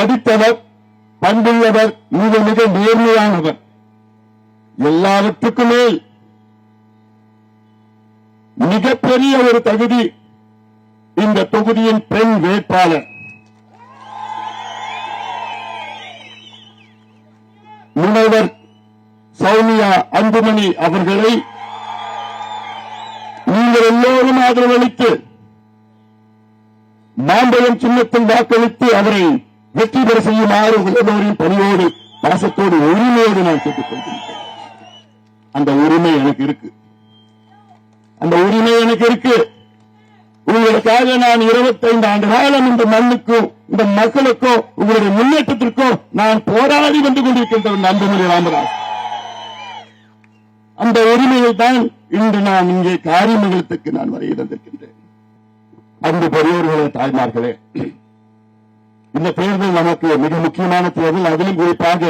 படித்தவர் பண்புள்ளவர் மிக மிக நேர்மையானவர். எல்லாவற்றுக்குமே மிகப்பெரிய ஒரு தகுதி இந்த தொகுதியின் பெண் வேட்பாளர். முனைவர் சௌமியா அன்புமணி அவர்களை நீங்கள் எல்லோரும் ஆதரவளித்து மாம்பழம் சின்னத்தில் வாக்களித்து அவரை வெற்றி பெற செய்யுமாறு உங்கள் எல்லோரையும் பணியோடு பாசத்தோடு உரிமையோடு நான் கேட்டுக் அந்த உரிமை எனக்கு இருக்கு. அந்த உரிமை எனக்கு இருக்கு. உங்களுக்காக நான் 25 ஆண்டு காலம் இந்த மண்ணுக்கும் இந்த மக்களுக்கும் உங்களுடைய முன்னேற்றத்திற்கும் நான் போராடி வந்து கொண்டிருக்கின்ற அன்புமணி ராமதாஸ். அந்த உரிமையை தான் இன்று நான் இங்கே காரியமங்கலத்துக்கு நான் வரையிருந்திருக்கின்றேன் அன்பு பெரியோர்களே தாய்மார்களே இந்த தேர்தல் நமக்கு மிக முக்கியமான தேர்தல். அதிலும் குறிப்பாக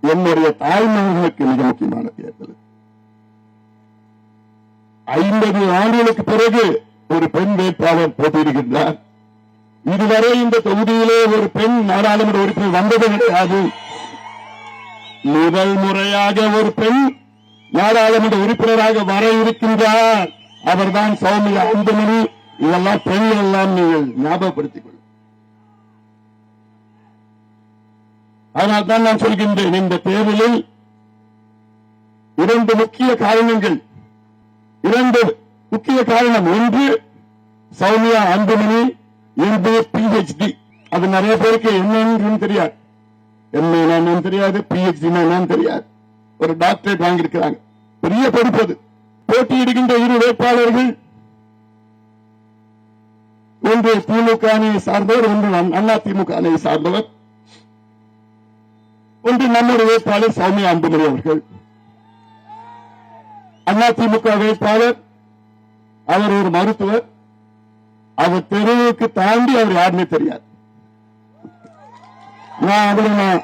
என்னுடைய தாய்மார்களுக்கு மிக முக்கியமான தேர்தல். ஐம்பது ஆண்டுகளுக்கு பிறகு ஒரு பெண் வேட்பாளர் போட்டியிடுகின்றார். இதுவரை இந்த தொகுதியிலே ஒரு பெண் நாடாளுமன்ற உறுப்பினர் வந்தது கிடையாது. முதல் முறையாக ஒரு பெண் நாடாளுமன்ற உறுப்பினராக வர இருக்கின்றார். அவர்தான் சௌமியா அந்தமணி இதெல்லாம் பெண் எல்லாம் நீங்கள் ஞாபகப்படுத்திக் அதனால் தான் நான் சொல்கின்றேன் இந்த தேர்தலில் இரண்டு முக்கிய காரணங்கள். இரண்டு முக்கிய காரணம். ஒன்று சௌமியா அன்புமணி எம்பிஏ பிஹெச்டி அது நிறைய பேருக்கு என்னன்னு தெரியாது. எம்ஏ என்னன்னு தெரியாது பிஹெச்டி என்னன்னு தெரியாது. ஒரு டாக்டரேட் வாங்கியிருக்கிறாங்க. பெரிய பொறுப்பு அது. போட்டியிடுகின்ற இரு வேட்பாளர்கள் ஒன்று திமுக அணியை சார்ந்தவர் ஒன்று அண்ணா திமுக அணியை சார்ந்தவர். ஒன்று நம்முடைய வேட்பாளர் சௌமியா அன்புமணி அவர்கள். அதிமுக வேட்பாளர் அவர் ஒரு மருத்துவர். அவர் தெருவுக்கு தாண்டி அவர் யாருமே தெரியாது. நான் அவரை நான்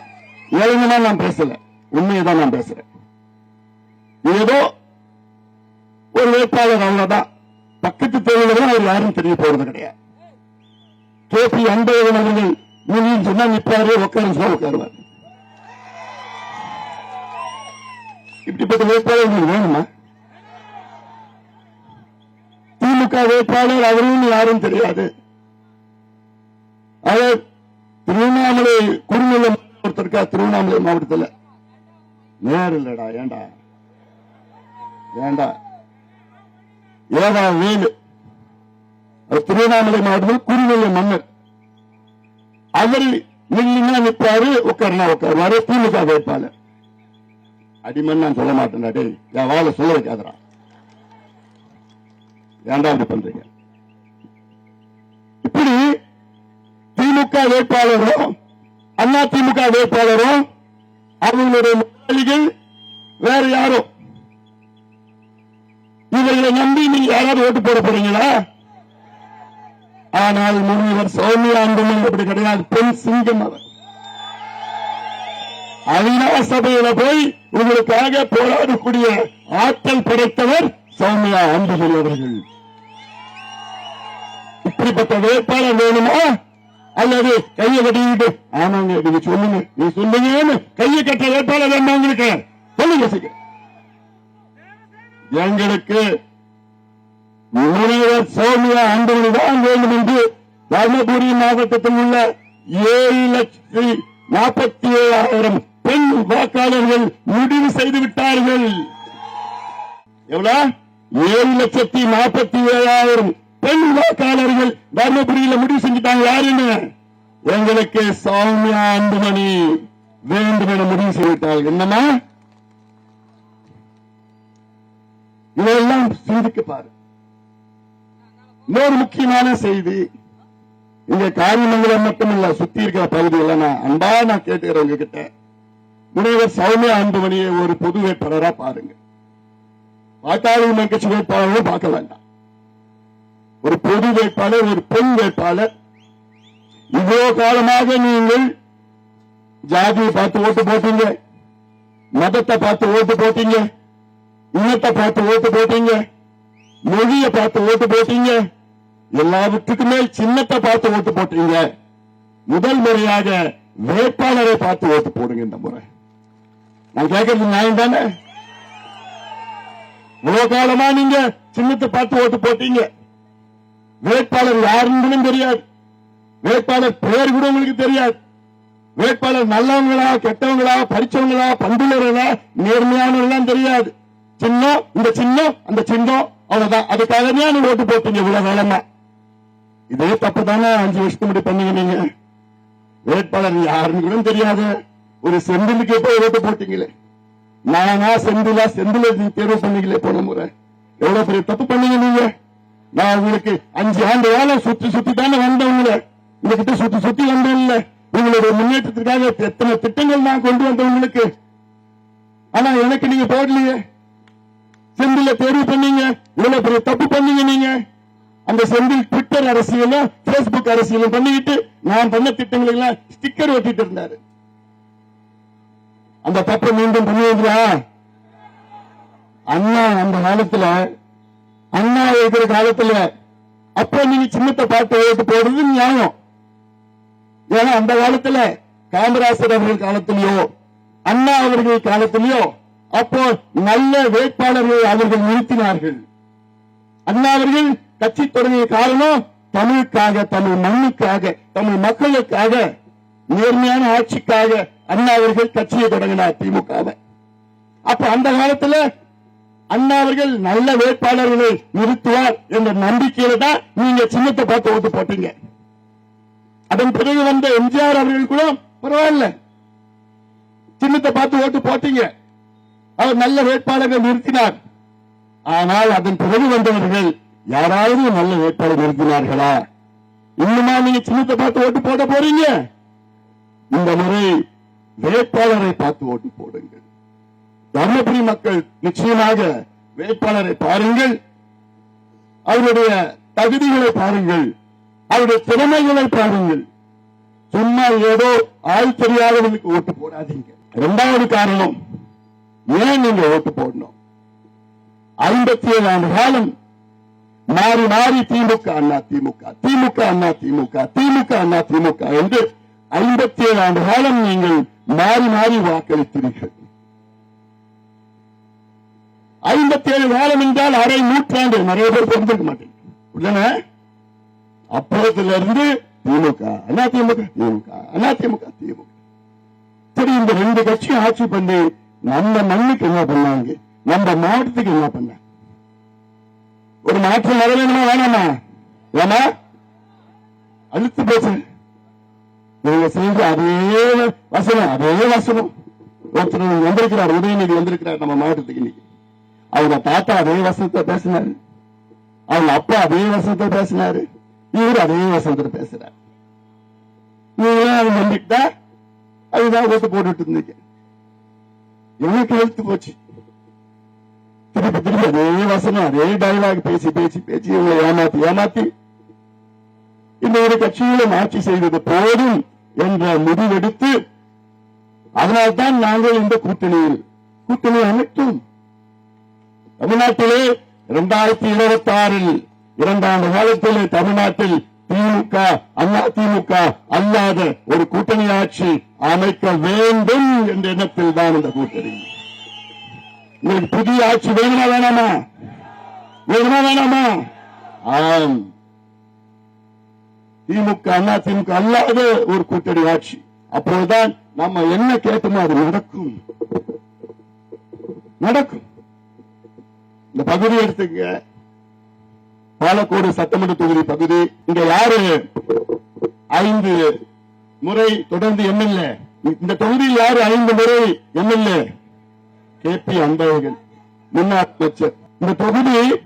இளைஞனா நான் பேசல. உண்மையதான் நான் பேசுறேன். ஏதோ ஒரு வேட்பாளர் அவ்வளவுதான். பக்கத்து தெருவில் அவர் யாரும் தெரிய போறது கிடையாது. கே பி அன்பழகன் அவர்கள் சொன்னா நிற்பாரு உட்காரு சொல்ல உட்காருவார். இப்படிப்பட்ட வேட்பாளர்கள் வேணுமா திமுக வேட்பாளர் அவரும் யாரும் தெரியாது. அவர் திருவண்ணாமலை குறுநிலை ஒருத்தருக்கா திருவண்ணாமலை மாவட்டத்தில்? நேர் இல்லடா ஏண்டா? ஏண்டா? ஏதா வேலு? திருவண்ணாமலை மாவட்டத்தில் குறுநிலை மன்னர். அவர் நில்லுங்க நிற்பாரு உட்காருனா உட்காருவாரு திமுக வேட்பாளர். அடிமன் நான் சொல்ல மாட்டேன்டா டேய். என் வாழை சொல்ல வைக்காதரா ஏன்டா அப்படி பண்றீங்க? இப்படி திமுக வேட்பாளரும் அண்ணா திமுக வேட்பாளரும் அவங்களுடைய முதலாளிகள் வேற யாரும். இவர்களை நம்பி நீங்க யாராவது ஓட்டு போட போறீங்களா? ஆனால் முனிவர் சௌமியா அன்புமணி அப்படி கிடையாது. பெண் சிங்கம் அவர். அவினா சபையில போய் உங்களுக்காக போராடக்கூடிய ஆற்றல் படைத்தவர் சௌமியா அன்புமணி அவர்கள். இப்படிப்பட்ட வேட்பாளர் வேணுமா? அல்லது கையை கட்டிக்கிட்டு ஆமாங்க நீங்க சொல்லுங்க நீ சொல்லுங்கன்னு கையை கட்ட வேட்பாளர் வேணுமா உங்களுக்கு? சொல்லுங்க சீக்கிரம் எங்களுக்கு முனைவர் சௌமியா அன்புமணி தான் வேண்டும் என்று தர்மபுரி மாவட்டத்தில் உள்ள ஏழு லட்சத்தி நாற்பத்தி ஏழாயிரம் பெண் வாக்காளர்கள் முடிவு செய்து விட்டார்கள். எவ்வளவு ஏழு லட்சத்தி நாற்பத்தி ஏழாயிரம் பெண் வாக்காளர்கள் தர்மபுரியில முடிவு செஞ்சுட்டாங்க. யாருன்னு எங்களுக்கு சௌமியா அன்புமணி வேண்டும் என முடிவு செய்துவிட்டார்கள் என்னமா இதெல்லாம் சிந்திக்கு பாரு. இன்னொரு முக்கியமான செய்தி. இங்க காரியமங்கலம் இல்ல சுத்தி இருக்கிற பகுதியில் நான் அன்பா நான் கேட்டுக்கிறேன் உங்ககிட்ட. முனைவர் சௌமியா அன்புமணியை ஒரு பொது வேட்பாளராக பாருங்க. பாட்டாளி கட்சி வேட்பாளர்களும் பார்க்க வேண்டாம். ஒரு பொது வேட்பாளர் ஒரு பெண் வேட்பாளர். இவ்வளவு காலமாக நீங்கள் ஜாதியை பார்த்து ஓட்டு போட்டீங்க மதத்தை பார்த்து ஓட்டு போட்டீங்க இனத்தை பார்த்து ஓட்டு போட்டீங்க மொழியை பார்த்து ஓட்டு போட்டீங்க எல்லாவற்றுக்குமே சின்னத்தை பார்த்து ஓட்டு போட்டீங்க. முதல் முறையாக வேட்பாளரை பார்த்து ஓட்டு போடுங்க இந்த முறை. நான் கேட்கறது நியாயம் தானே? இவ்வளவு காலமா நீங்க சின்னத்தை பார்த்து ஓட்டு போட்டீங்க. வேட்பாளர் யாருன்னு தெரியாது. வேட்பாளர் பெயர் கூட உங்களுக்கு தெரியாது. வேட்பாளர் நல்லவங்களா கெட்டவங்களா படிச்சவங்களா பண்புள்ளவர்களா நேர்மையானவர்களா தெரியாது. சின்னம் இந்த சின்னம் அந்த சின்னம் அவ்வளவுதான். அதுக்காக தான் ஓட்டு போட்டீங்க இவ்வளவு காலமா. இதே தப்பு தானே அஞ்சு வருஷத்துக்கு முன்னாடி பண்ணீங்க நீங்க. வேட்பாளர் யாருன்னு கூட தெரியாது. ஒரு செந்திலுக்கு போய் ஓட்டு போட்டீங்களே? நானா செந்திலா? செந்தில நீங்க தேர்வு பண்ணீங்களே போன முறை. எவ்வளவு பெரிய தப்பு பண்ணீங்க நீங்க? நான் உங்களுக்கு அஞ்சு ஆண்டு வேலை சுத்தி சுத்தி தானே வந்தவங்கள உங்ககிட்ட சுத்தி சுத்தி வந்தேன் இல்ல. உங்களுடைய முன்னேற்றத்திற்காக எத்தனை திட்டங்கள் நான் கொண்டு வந்தேன் உங்களுக்கு. ஆனா எனக்கு நீங்க போடலையே. செந்தில தேர்வு பண்ணீங்க. இவ்வளவு பெரிய தப்பு பண்ணீங்க நீங்க. அந்த செந்தில் ட்விட்டர் அரசியலும் பேஸ்புக் அரசியலும் பண்ணிக்கிட்டு நான் பண்ண திட்டங்களுக்கு எல்லாம் ஸ்டிக்கர் ஒட்டிட்டு இருந்தாரு. அந்த தப்பை மீண்டும் பண்ணுவீங்களா அண்ணா அந்த காலத்துல அண்ணா இருக்கிற காலத்துல அப்ப நீங்க சின்னத்தை பார்த்து ஓட்டு போடுறது நியாயம். ஏன்னா அந்த காலத்துல காமராசர் அவர்கள் காலத்திலேயோ அண்ணா அவர்கள் காலத்திலேயோ அப்போ நல்ல வேட்பாளர்களை அவர்கள் நிறுத்தினார்கள். அண்ணா அவர்கள் கட்சி தொடங்கிய காரணம் தமிழுக்காக தமிழ் மண்ணுக்காக தமிழ் மக்களுக்காக நேர்மையான ஆட்சிக்காக அண்ணா அவர்கள் கட்சியை தொடங்கினார் திமுகவை. அப்ப அந்த காலத்துல அண்ணா அவர்கள் நல்ல வேட்பாளர்களை நிறுத்துவார் என்ற நம்பிக்கையில தான் நீங்க சின்னத்தை பார்த்து ஓட்டு போட்டீங்க. அதன் பிறகு வந்த எம்ஜிஆர் அவர்கள் கூட பரவாயில்ல. சின்னத்தை பார்த்து ஓட்டு போட்டீங்க. அவர் நல்ல வேட்பாளர்கள் நிறுத்தினார். ஆனால் அதன் பிறகு வந்தவர்கள் யாராவது நல்ல வேட்பாளர் நிறுத்தினார்களா? இன்னுமா நீங்க சின்னத்தை பார்த்து ஓட்டு போட போறீங்க? இந்த முறை வேட்பாளரை பார்த்து ஓட்டு போடுங்கள். தர்மபுரி மக்கள் நிச்சயமாக வேட்பாளரை பாருங்கள். அவருடைய தகுதிகளை பாருங்கள். அவருடைய திறமைகளை பாருங்கள். சும்மா ஏதோ ஆள் தெரியாதவனுக்கு ஓட்டு போடாதீங்க. இரண்டாவது காரணம் ஏன் நீங்க ஓட்டு போடணும்? ஐம்பத்தி ஏழு ஆண்டு காலம் மாறி மாறி திமுக அண்ணா திமுக திமுக அண்ணா திமுக திமுக அண்ணா திமுக என்று ஐம்பத்தி ஏழு ஆண்டு காலம் நீங்கள் மாறி மாறி வாக்களித்தீர்கள். ஐம்பத்தி ஏழு காலம் என்றால் அரை நூற்றாண்டு. நிறைய பேர் தெரிஞ்சிருக்க மாட்டேங்க உள்ளன அப்போதுல இருந்து திமுக அதிமுக திமுக அதிமுக திமுக. திமுக சரி இந்த ரெண்டு கட்சியும் ஆட்சி பண்ணி நம்ம மண்ணுக்கு என்ன பண்ணாங்க? நம்ம மாவட்டத்துக்கு என்ன பண்ணாங்க? ஒரு மாற்றம் வர வேணுமா? வேணாமா? ஏமா? அழுத்து பேசுறேன் நீங்க செஞ்ச அதே வசனம் அதே வசனம். ஒருத்தர் வந்திருக்கிறார் உதயநிதி வந்திருக்கிறார் நம்ம மாவட்டத்துக்கு இன்னைக்கு. அவங்க தாத்தா அதே வசனத்தை பேசினாரு. அவங்க அப்பா அதே வசனத்தை பேசினாரு. இவர் அதே வசனத்தை பேசுறாரு. நீங்களும் அதை நம்பிக்கிட்டா அதுதான் ஓட்டு போட்டுட்டு இருந்தீங்க. எனக்கு எழுத்து போச்சு. திருப்பி திருப்பி அதே வசனம் அதே டைலாக் பேசி பேசி பேசி இவங்களை ஏமாத்தி ஏமாத்தி. இந்த ஒரு கட்சியிலும் ஆட்சி செய்வது போதும். என்ற முடிவெடுத்து அதனால்தான் நாங்கள் இந்த கூட்டணியில் கூட்டணி அமைத்தோம். தமிழ்நாட்டிலே இரண்டாயிரத்தி இருபத்தி ஆறில் இரண்டாண்டு காலத்தில் தமிழ்நாட்டில் திமுக அண்ணா திமுக அல்லாத ஒரு கூட்டணி ஆட்சி அமைக்க வேண்டும் என்ற எண்ணத்தில் தான் இந்த கூட்டணி. உங்களுக்கு புதிய ஆட்சி வேணுமா வேணாமா? வேணுமா வேணாமா? ஆம். திமுக அண்ணா திமுக அல்லாத ஒரு கூட்டணி ஆட்சி. அப்போதுதான் நம்ம என்ன கேட்டோமோ அது நடக்கும். நடக்கும். இந்த பகுதி எடுத்துங்க. பாலக்கோடு சட்டமன்ற தொகுதி பகுதி. இங்க யாரு? ஐந்து முறை தொடர்ந்து எம்எல்ஏ. இந்த தொகுதியில் யாரு ஐந்து முறை எம்எல்ஏ? K P Anbazhagan. முன்னாள் அமைச்சர். இந்த தொகுதி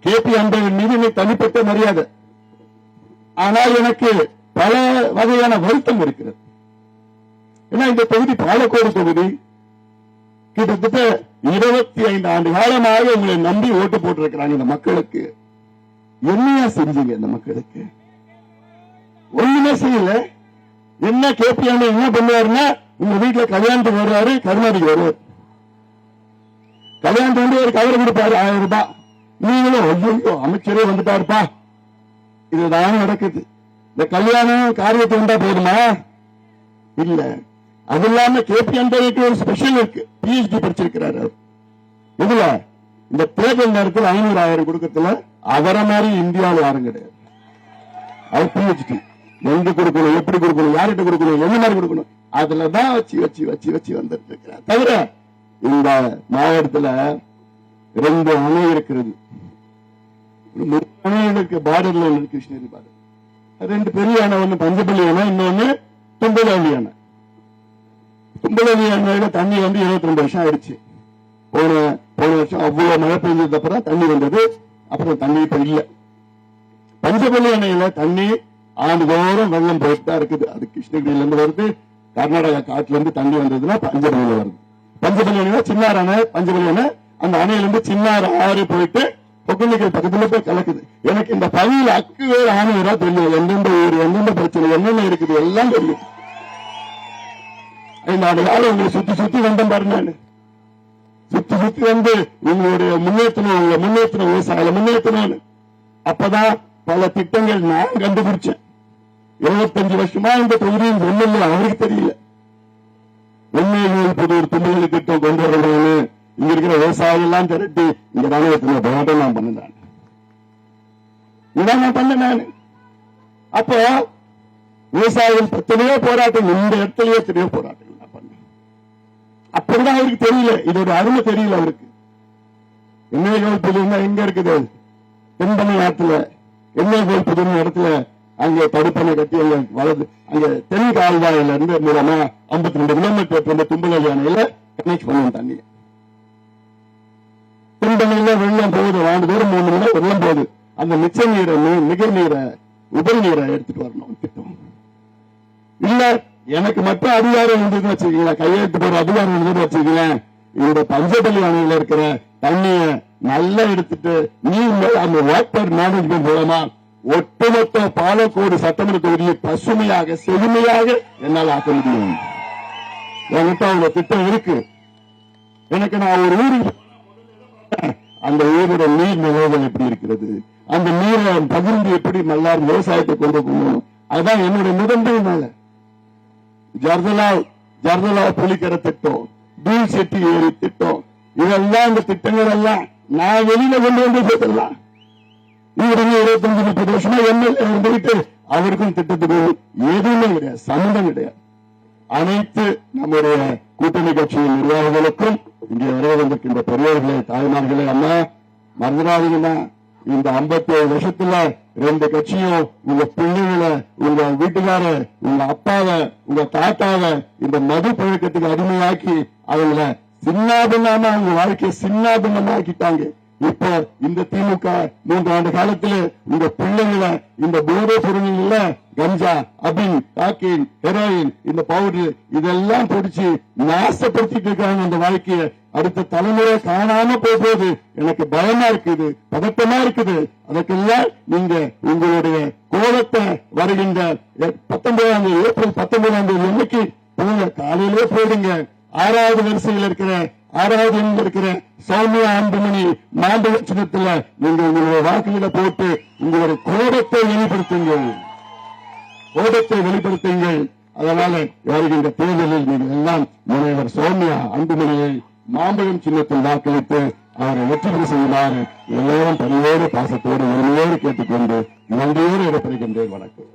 கே பி அன்பழகன் மீது தனிப்பட்ட மரியாதை. ஆனால் எனக்கு பல வகையான வருத்தம் இருக்கிறது. ஏன்னா இந்த தொகுதி பாலக்கோடு தொகுதி கிட்டத்தட்ட இருபத்தி ஐந்து ஆண்டு காலமாக உங்களை நம்பி ஓட்டு போட்டிருக்கிறாங்க இந்த மக்களுக்கு. என்னையா செஞ்சீங்க இந்த மக்களுக்கு? ஒண்ணுமே செய்யல. என்ன கேபிஎம் என்ன பண்ணுவாருன்னா உங்க வீட்டுல கல்யாணத்துக்கு வர்றாரு கருணாநிதி வருவார். கல்யாணத்துக்கு வந்து ஒரு கவரை கொடுப்பாரு ஆயிரம் ரூபாய். நீங்களும் ஐயோ அமைச்சரே வந்துட்டாருப்பா. இதுதான் நடக்குது. இந்த கல்யாணம் காரியத்தை வந்தா போதுமா? இல்ல. அது இல்லாம கேபி அண்டருக்கு ஒரு ஸ்பெஷல் இருக்கு. பிஹெச்டி படிச்சிருக்கிறாரு அவர். இதுல இந்த தேர்தல் நேரத்தில் ஐநூறு ஆயிரம் கொடுக்கறதுல அவரை மாதிரி இந்தியாவில் யாரும் கிடையாது. அவர் பிஹெச்டி எங்க கொடுக்கணும் எப்படி கொடுக்கணும் யார்கிட்ட கொடுக்கணும் என்ன மாதிரி கொடுக்கணும்? அதுலதான் வச்சு வச்சு வச்சு வச்சு வந்துட்டு இருக்கிறார். தவிர இந்த மாவட்டத்துல ரெண்டு அணை இருக்கிறது. இருக்கு பார்டர்ல ஒண்ணு கிருஷ்ணகிரி பார்டர் ரெண்டு பெரிய அணை ஒண்ணு பஞ்சப்பள்ளி அணை இன்னொன்னு தும்பலவள்ளி அணை தும்பலவள்ளி அணையில தண்ணி வந்து இருபத்தி ரெண்டு வருஷம் ஆயிடுச்சு. போன போன வருஷம் அவ்வளவு மழை பெஞ்சதுக்கு அப்புறம் தண்ணி வந்தது. அப்புறம் தண்ணி இப்ப இல்ல. பஞ்சப்பள்ளி அணையில தண்ணி ஆண்டுதோறும் வெள்ளம் போயிட்டு தான் இருக்குது. அது கிருஷ்ணகிரியில இருந்து வருது கர்நாடகா காட்டுல இருந்து தண்ணி வந்ததுன்னா பஞ்சப்பள்ளியில வருது. பஞ்சபள்ளி அணையில சின்னார் அணை பஞ்சப்பள்ளி அணை அந்த அணையில இருந்து சின்னார் ஆறு போயிட்டு ஒகேனக்கல் பக்கத்துல போய் கலக்குது. எனக்கு இந்த பகுதியில் அக்கு வேறு ஆணையரா தெரியும்? எந்தெந்த ஊர் எந்தெந்த பிரச்சனை என்னென்ன இருக்குது எல்லாம் தெரியும். இந்த காலம் உங்களை சுத்தி சுத்தி வந்தேன் பாரு நான். சுத்தி சுத்தி வந்து உங்களுடைய முன்னேற்றணும் உங்களை முன்னேற்றணும் விவசாயில முன்னேற்றணும்னு அப்பதான் பல திட்டங்கள் நான் கண்டுபிடிச்சேன். இருபத்தஞ்சு வருஷமா இந்த தொகுதியில் எம்எல்ஏ அவருக்கு தெரியல. உண்மையில் புது ஒரு துணிகள் திட்டம் கொண்டு வரணும்னு இங்க இருக்கிற விவசாயம் எல்லாம் திரட்டி இங்க ராணுவத்துல போராட்டம் நான் பண்ணேன் இதான் நான் பண்ணேன் நானு அப்போ விவசாயிகள் எத்தனையோ போராட்டம் இந்த இடத்துலயே எத்தனையோ போராட்டங்கள் நான் பண்ணேன் அப்படிதான் அவருக்கு தெரியல. இதோட அருமை தெரியல அவருக்கு. எண்ணெய்கள் புதுன்னா எங்க இருக்குது? தென்பண்ணை ஆற்றுல. எண்ணெய்கள் புதுன்னு இடத்துல அங்க தடுப்பணை கட்டி அங்க வலது அங்க தென் கால்வாயில இருந்து மூலமா ஐம்பத்தி ரெண்டு கிலோமீட்டர் இந்த தும்பலி அணையில கனெக்ட் பண்ணுவோம் தண்ணியை தென்பண்ணையில வெள்ளம் போகுது ஆண்டு தூரம் மூணு வெள்ளம் போகுது. அந்த மிச்ச நீரை நீ- நிகர் நீரை உபரி நீரை எடுத்துட்டு வரணும் திட்டம். இல்ல எனக்கு மட்டும் அதிகாரம் இருந்ததுன்னு வச்சுக்கீங்களேன் கையெழுத்து போற அதிகாரம் இருந்ததுன்னு வச்சுக்கீங்களேன் இந்த பஞ்சப்பள்ளி அணையில இருக்கிற தண்ணிய நல்லா எடுத்துட்டு நீங்க அந்த வாட்டர் மேனேஜ்மெண்ட் மூலமா ஒட்டுமொத்த பாலக்கோடு சட்டமன்ற தொகுதியை பசுமையாக செழுமையாக என்னால் ஆக்க முடியும். என்கிட்ட அவங்க திட்டம் இருக்கு. எனக்கு நான் ஒரு ஊருக்கு அந்த ஊரோட நீர் நிலைகள் எப்படி இருக்கிறது? அந்த நீரை பகிர்ந்து எப்படி மல்லார் விவசாயத்தை கொண்டு போகணும்? அதுதான் என்னுடைய முதன்மை மேல. ஜர்தலா ஜர்தலா புலிக்கரை திட்டம் தூள் செட்டி ஏரி திட்டம் இதெல்லாம் இந்த திட்டங்கள் எல்லாம் நான் வெளியில கொண்டு வந்து சேர்த்துடலாம் இவருங்க இருபத்தஞ்சு முப்பது வருஷமா எம்எல்ஏ இருந்துகிட்டு அவருக்கும் திட்டத்துக்கு எதுவுமே கிடையாது சம்மந்தம் கிடையாது. அனைத்து நம்முடைய கூட்டணி கட்சியின் நிர்வாகிகளுக்கும் இங்கே வருகை வந்திருக்கின்ற பெரியவர்களே தாய்மார்களே அம்மா மறந்துடாதீங்கன்னா இந்த 57 வருஷத்துல ரெண்டு கட்சியும் உங்க பிள்ளைகளை உங்க வீட்டுக்கார உங்க அப்பாவை உங்க தாத்தாவை இந்த மது பழக்கத்துக்கு அடிமையாக்கி அவங்கள சின்னாபின்னமா அவங்க வாழ்க்கையை சின்னாபின்னமாக்கிட்டாங்க. இப்போ இந்த திமுக மூன்று ஆண்டு காலத்துல உங்க பிள்ளைங்களை இந்த போதை பொருள்ல கஞ்சா அபின் காக்கின் ஹெரோயின் இந்த பவுடர் இதெல்லாம் பிடிச்சி நாசப்படுத்திட்டு இருக்காங்க அந்த வாழ்க்கைய. அடுத்த தலைமுறை காணாம போகும்போது போகுது. எனக்கு பயமா இருக்குது பதட்டமா இருக்குது. அதற்கெல்லாம் நீங்க உங்களுடைய கோலத்தை வருகின்ற பத்தொன்பதாம் தேதி ஏப்ரல் பத்தொன்பதாம் தேதி அன்னைக்கு போங்க காலையிலே போடுங்க ஆறாவது வரிசையில் இருக்கிற ஆறாவது எண்ணில் இருக்கிற சௌமியா அன்புமணி மாண்டவ சின்னத்துல நீங்க உங்களுடைய வாக்குகளை போட்டு உங்களுடைய கோபத்தை வெளிப்படுத்துங்கள். கோபத்தை வெளிப்படுத்துங்கள். அதனால வருகின்ற தேர்தலில் நீங்கள் எல்லாம் முனைவர் சௌமியா அன்புமணியை மாம்பழம் சின்னத்தில் வாக்களித்து அவரை வெற்றி பெற செய்யுமாறு எல்லோரும் பணியோடு பாசத்தோடு உரிமையோடு கேட்டுக்கொண்டு நன்றியோடு இடப்படுகின்றேன் வணக்கம்.